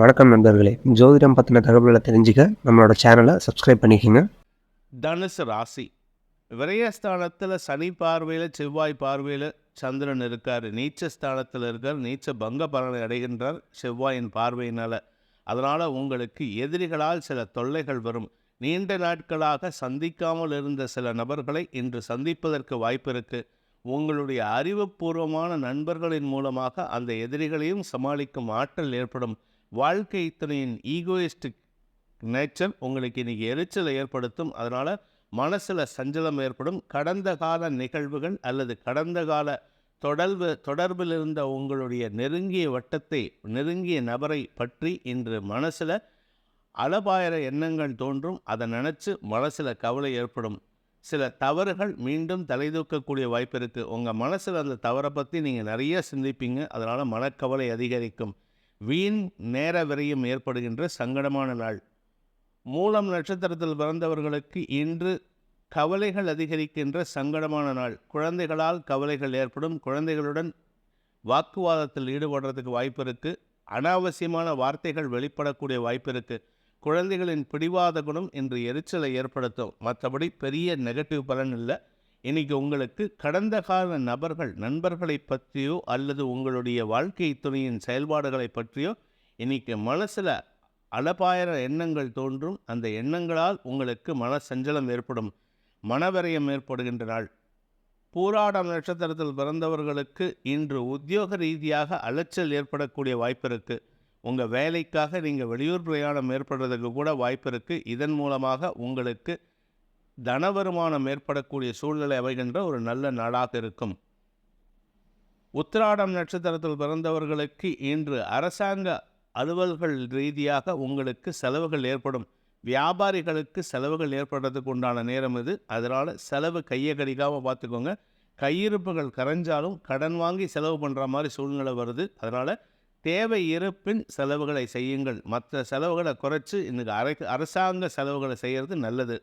வணக்கம் நண்பர்களே. ஜோதிடம் பற்றின தகவல்களை தெரிஞ்சுக்க நம்மளோட சேனலை சப்ஸ்கிரைப் பண்ணிக்கோங்க. தனுசு ராசி. விரயஸ்தானத்தில் சனி பார்வையில் செவ்வாய் பார்வையில் சந்திரன் இருக்கார். நீச்ச ஸ்தானத்தில் இருக்கார். நீச்ச பங்க பலனை அடைகின்றார் செவ்வாயின் பார்வையினால். அதனால் உங்களுக்கு எதிரிகளால் சில தொல்லைகள் வரும். நீண்ட நாட்களாக சந்திக்காமல் இருந்த சில நபர்களை இன்று சந்திப்பதற்கு வாய்ப்பு இருக்குது உங்களுடைய அறிவுபூர்வமான நண்பர்களின் மூலமாக அந்த எதிரிகளையும் சமாளிக்கும் ஆற்றல் ஏற்படும். வாழ்க்கை துணையின் ஈகோயிஸ்டிக் நேச்சர் உங்களுக்கு இன்றைக்கி எரிச்சலை ஏற்படுத்தும். அதனால் மனசில் சஞ்சலம் ஏற்படும். கடந்த கால நிகழ்வுகள் அல்லது கடந்த கால தொடர்பு தொடர்பில் இருந்த உங்களுடைய நெருங்கிய வட்டத்தை நெருங்கிய நபரை பற்றி இன்று மனசில் அளபாயிர எண்ணங்கள் தோன்றும். அதை நினச்சி மனசில் கவலை ஏற்படும். சில தவறுகள் மீண்டும் தலைதூக்கக்கூடிய வாய்ப்பு இருக்குது உங்கள் மனசில் அந்த தவறை பற்றி நீங்கள் நிறைய சிந்திப்பீங்க. அதனால் மனக்கவலை அதிகரிக்கும். வீண் நேர விரயம் ஏற்படுகின்ற சங்கடமான நாள். மூலம் நட்சத்திரத்தில் பிறந்தவர்களுக்கு இன்று கவலைகள் அதிகரிக்கின்ற சங்கடமான நாள். குழந்தைகளால் கவலைகள் ஏற்படும். குழந்தைகளுடன் வாக்குவாதத்தில் ஈடுபடுறதுக்கு வாய்ப்பு இருக்குது அனாவசியமான வார்த்தைகள் வெளிப்படக்கூடிய வாய்ப்பு இருக்குது குழந்தைகளின் பிடிவாத குணம் இன்று எரிச்சலை ஏற்படுத்தும். மற்றபடி பெரிய நெகட்டிவ் பலன் இல்லை. இன்னைக்கு உங்களுக்கு கடந்த கால நபர்கள் நண்பர்களை பற்றியோ அல்லது உங்களுடைய வாழ்க்கை துணையின் செயல்பாடுகளை பற்றியோ இன்னைக்கு மனசில் அளபாயிர எண்ணங்கள் தோன்றும். அந்த எண்ணங்களால் உங்களுக்கு மன சஞ்சலம் ஏற்படும் மனவரையம் ஏற்படுகின்ற நாள் பூராடம் நட்சத்திரத்தில் பிறந்தவர்களுக்கு இன்று உத்தியோக ரீதியாக அலைச்சல் ஏற்படக்கூடிய வாய்ப்பு இருக்குது உங்கள் வேலைக்காக நீங்கள் வெளியூர் பிரயாணம் ஏற்படுறதுக்கு கூட வாய்ப்பு இருக்குது இதன் மூலமாக உங்களுக்கு தன வருமானம் ஏற்படக்கூடிய சூழ்நிலை அமைகின்ற ஒரு நல்ல நாடாக இருக்கும். உத்திராடம் நட்சத்திரத்தில் பிறந்தவர்களுக்கு இன்று அரசாங்க அலுவல்கள் ரீதியாக உங்களுக்கு செலவுகள் ஏற்படும். வியாபாரிகளுக்கு செலவுகள் ஏற்படுறதுக்கு உண்டான நேரம் இது. அதனால் செலவு கையை கடிக்காமல் பார்த்துக்கோங்க. கையிருப்புகள் கரைஞ்சாலும் கடன் வாங்கி செலவு பண்ணுற மாதிரி சூழ்நிலை வருது. அதனால் தேவை இருப்பின் செலவுகளை செய்யுங்கள். மற்ற செலவுகளை குறைச்சி இன்னைக்கு அரசாங்க செலவுகளை செய்கிறது நல்லது.